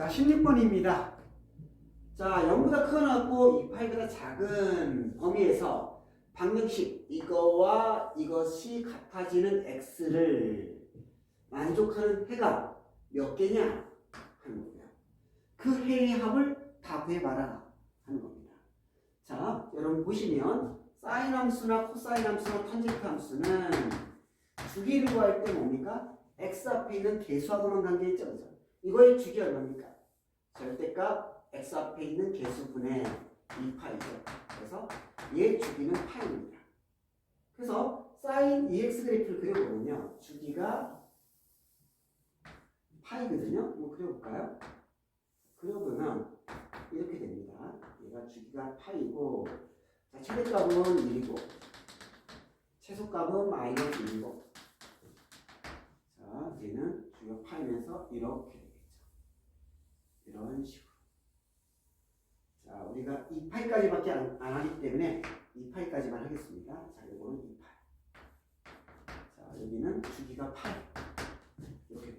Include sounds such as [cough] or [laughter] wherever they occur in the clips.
자, 16번입니다. 자, 0보다 크거나고 2파이보다 작은 범위에서 방정식 이거와 이것이 같아지는 x를 만족하는 해가 몇 개냐 하는 거고요. 그 해의 합을 다 구해봐라 하는 겁니다. 자, 여러분 보시면 사인 함수나 코사인 함수나 탄젠트 함수는 주기를 구할 때 뭡니까? x 앞에 있는 개수하고만 관계 있죠, 그죠? 이거의 주기 얼마입니까? 절대값 x 앞에 있는 개수분의 2파이죠. 그래서 얘 주기는 파입니다. 그래서 사인 EX 그래프를 그려보면요. 주기가 파이거든요. 이거 그려볼까요? 그려보면 이렇게 됩니다. 얘가 주기가 파이고 자, 최대값은 1이고 최소값은 마이너스 1이고 자, 얘는 주기가 파이면서 이렇게. 이런 식으로. 자, 우리가 2파이까지밖에 안, 안 하기 때문에 2파이까지만 하겠습니다. 자, 이거는 2파이. 자, 여기는 주기가 파이. 이렇게.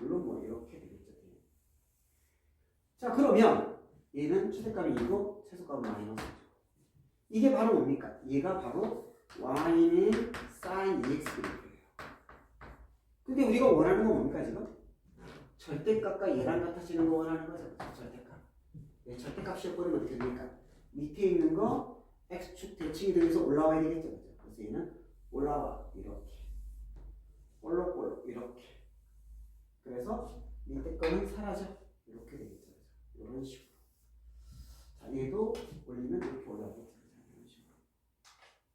물론 뭐 이렇게 되겠죠. 예. 자, 그러면 얘는 최대값이 2고 최소값은 마이너스죠. 이게 바로 뭡니까? 얘가 바로 y는 sin ex 그래프예요. 근데 우리가 원하는 건 뭡니까 지금? 절대값과 얘랑 같아지는 거 원하는 거죠. 절대값. 네, 절대값이어버리면 어떻게 됩니까? 밑에 있는 거 x축 대칭이 되면서 올라와야 되겠죠. 그래서 얘는 올라와 이렇게 볼록볼록 이렇게 그래서 밑에 거는 사라져 이렇게 되겠죠. 이런 식으로 자 얘도 올리면 이렇게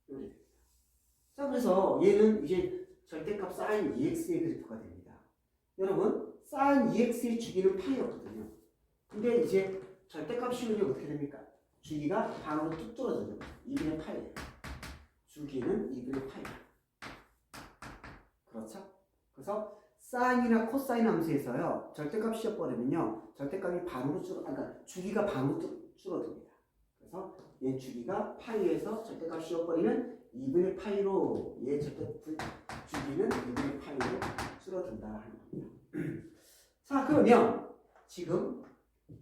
됩니다. 자 그래서 얘는 이제 절대값 sin ex의 그래프가 됩니다. 여러분 sin ex의 주기는 파이였거든요. 근데 이제 절대값 씌우면 어떻게 됩니까? 주기가 반으로 뚝 떨어져요. 2분의 파이예요. 주기는 2분의 파이. 그렇죠? 그래서 사인이나 코사인 함수에서요. 절대값 씌워버리면요. 절대값이 반으로 줄어, 아, 그러니까 주기가 반으로 줄- 줄어듭니다. 그래서 얘 주기가 파이에서 절대값 씌워버리면 2분의 파이로 얘 절대 주- 주기는 2분의 파이로 줄어든다 하는 겁니다. [clears throat] 자 그러면 지금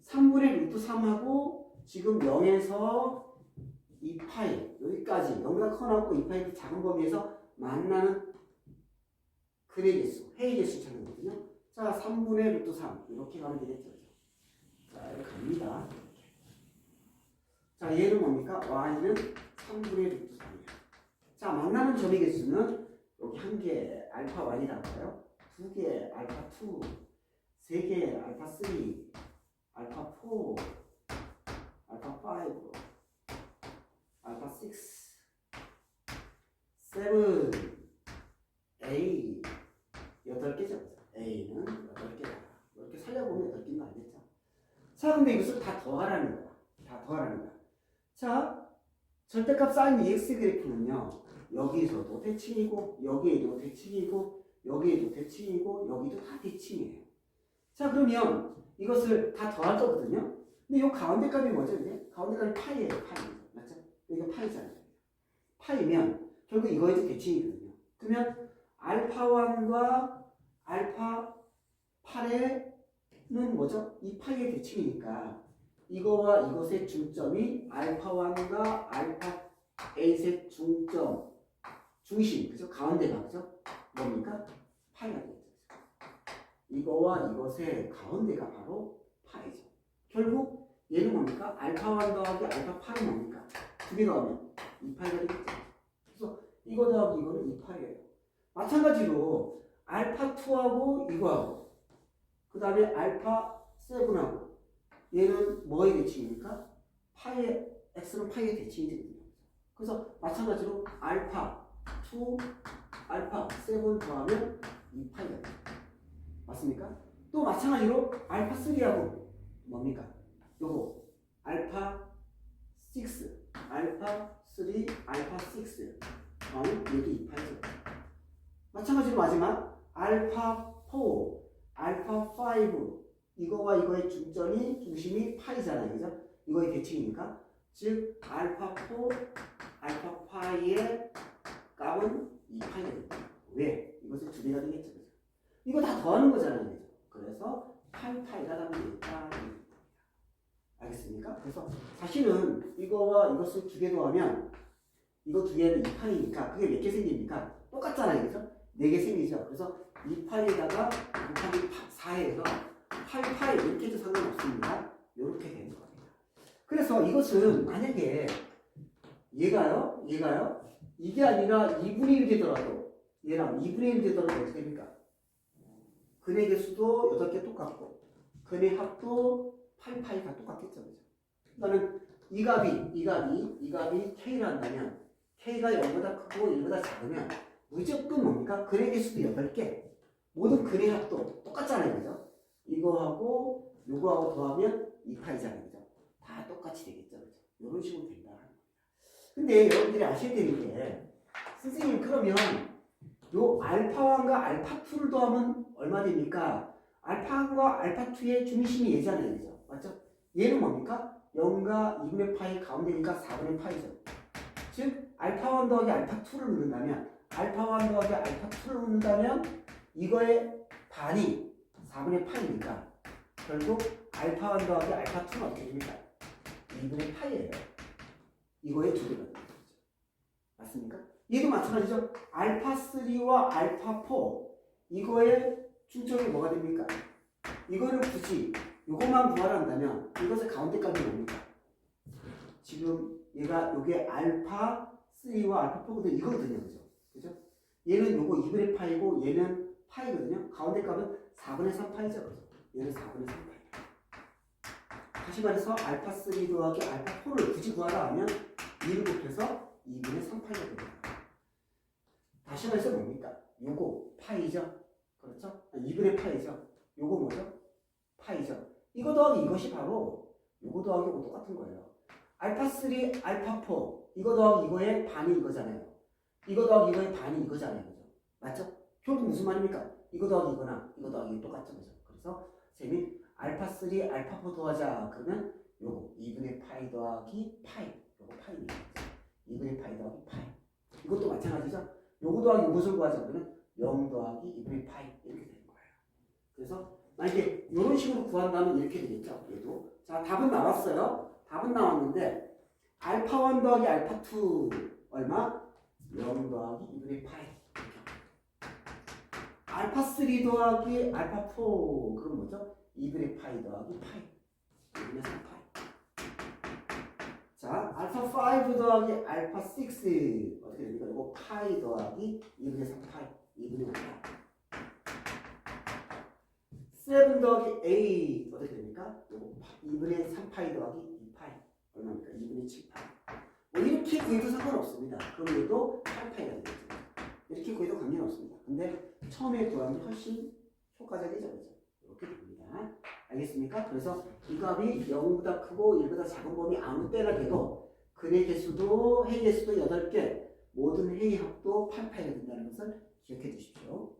3분의 루트 3하고 지금 0에서 2파이 여기까지 0보다 커나고 2파이 작은 범위에서 만나는 근의 개수, 해의 개수 찾는 거거든요. 자 3분의 루트 3 이렇게 가면 되겠죠. 자 이렇게 갑니다. 자 얘는 뭡니까? y는 3분의 루트 3이에요. 자 만나는 점의 개수는 여기 한 개 알파 1이라고 해요. 두 개 알파 2, 세개 알파 3, 알파 4, 알파 5, 알파 6, 7, 8, 여덟 개죠. A는 여덟 개다. 이렇게 살려보면 여덟 개인 거 알겠죠? 자, 근데 이것을 다 더하라는 거야. 다 더하라는 거야. 자, 절대값 사인 EX 그래프는요. 여기서도 대칭이고, 여기에도 대칭이고, 여기에도 대칭이고, 여기도 다 대칭이에요. 자, 그러면 이것을 다 더할 거거든요. 근데 이 가운데 값이 뭐죠, 이게? 가운데 값이 파이예요, 파이. 맞죠? 여기가 파이잖아요. 파이면 결국 이거에도 대칭이거든요. 그러면 알파1과 알파 8에는 뭐죠? 이 파이의 대칭이니까 이거와 이것의 중점이 알파1과 알파 8의 중점, 중심, 그죠? 가운데가 그죠? 뭡니까? 파이가 되겠죠. 이거와 이것의 가운데가 바로 파이죠. 결국 얘는 뭡니까? 알파 1 더하기 알파 8은 뭡니까? 두 개 더하면 2파이가 되겠죠. 그래서 이거 더하기 이거는 2파이예요. 마찬가지로 알파 2하고 이거하고 그 다음에 알파 7하고 얘는 뭐의 대칭입니까? 파이의 x는 파이의 대칭이 되거든요. 그래서 마찬가지로 알파 2, 알파 7 더하면 2파이가 돼요. 맞습니까? 또 마찬가지로 알파 3하고 뭡니까? 요거 알파 6, 알파 3, 알파 6 더하면 여기 2파이죠. 마찬가지로 마지막 알파 4, 알파 5 이거와 이거의 중점이 중심이 파이잖아요. 그죠? 이거의 대칭이니까 즉 알파 4, 알파 파이의 값은 2파이가 됩니다. 왜? 이것을 두 개가 되겠죠. 이거 다 더하는 거잖아요. 그래서 8파이가 답이 되겠다. 알겠습니까? 그래서 사실은 이거와 이것을 두 개 더하면 이거 두 개는 2파이니까 그게 몇 개 생깁니까? 똑같잖아요. 그죠? 네 개 생기죠. 그래서 2파이에다가 곱하기 4에서 8파이 이렇게 해도 상관없습니다. 이렇게 되는 겁니다. 그래서 이것은 만약에 얘가요, 얘가요, 이게 아니라 2분의 1 되더라도 얘랑 2분의 1 되더라도 어떻게 됩니까? 근의 개수도 8개 똑같고 근의 합도 8파이가 똑같겠죠. 그죠? 그러니까는 이 값이, 이 값이, 이 값이 K를 한다면 K가 0보다 크고 1보다 작으면 무조건 뭡니까? 근의 개수도 8개 모든 근의 합도 똑같잖아요. 그죠? 이거하고 요거하고 더하면 2파이잖아요. 그죠? 다 똑같이 되겠죠. 그죠? 이런 식으로 된다. 근데 여러분들이 아셔야 되는 게 선생님 그러면 요 알파1과 알파2를 더하면 얼마 됩니까? 알파1과 알파2의 중심이 얘잖아요. 그죠? 맞죠? 얘는 뭡니까? 0과 2분의 파이 가운데니까 4분의 파이죠. 즉 알파1 더하기 알파2를 넣는다면 알파1 더하기 알파2를 넣는다면 이거의 반이 4분의 파이니까 결국 알파1 더하기 알파2는 어떻게 됩니까? 2분의 파이예요. 이거의 두 배가 되는 거죠. 맞습니까? 얘도 마찬가지죠. 알파 3와 알파 4 이거의 충점이 뭐가 됩니까? 이거를 굳이 이것만 구하란다면 이것의 가운데 값이 뭡니까? 지금 얘가 요게 알파 3와 알파 4거든 이거거든요. 그죠? 그죠? 얘는 요거 2분의 파이고 얘는 파이거든요. 가운데 값은 4분의 3 파이죠. 그죠? 얘는 4분의 3 파이. 다시 말해서 알파 3 더하기 알파 4를 굳이 구하라 하면 2를 곱해서 2분의 3파이가 됩니다. 말해서 뭡니까? 요거 파이죠? 그렇죠? 2분의 파이죠? 요거 뭐죠? 파이죠? 이거 더하기 이것이 바로 요거 더하기 이거 똑같은 거예요. 알파 3, 알파 4 이거 더하기 이거의 반이 이거잖아요. 이거 더하기 이거의 반이 이거잖아요. 그죠? 맞죠? 결국 무슨 말입니까? 이거 더하기 이거나 이거 더하기 이거 똑같죠. 그죠? 그래서 쌤이 알파 3, 알파 4 더하자 그러면 요거 2분의 파이 더하기 파이 요거 파이입니다. 2분의 파이 더하기 파이. 이것도 마찬가지죠. 요거 더하기 요것을 구하자 그러면 0 더하기 2분의 파이 이렇게 되는 거예요. 그래서 만약에 이런 식으로 구한다면 이렇게 되겠죠. 얘도. 자, 답은 나왔어요. 답은 나왔는데 알파 1 더하기 알파 2 얼마? 0 더하기 2분의 파이. 알파 3 더하기 알파 4 그럼 뭐죠? 2분의 파이 더하기 파이. 2분의 3파이. 자, 알파 5 더하기 알파 6 어떻게 됩니까? 이거 파이 더하기 2분의 3 파이 2분의 5파이 7 더하기 8 어떻게 됩니까? 이거 2분의 3 파이 더하기 2 파이 얼마입니까? 2분의 7 파이 뭐 이렇게 구해도 상관없습니다. 그럼 얘도 8 파이가 되겠죠. 이렇게 구해도 관계없습니다. 근데 처음에 구하면 훨씬 효과적이죠. 그죠? 이렇게 됩니다. 알겠습니까? 그래서 이 값이 0보다 크고 1보다 작은 범위 아무 때나 돼도 근의 개수도 해의 개수도 8개 모든 해의 합도 8파이가 된다는 것을 기억해 주십시오.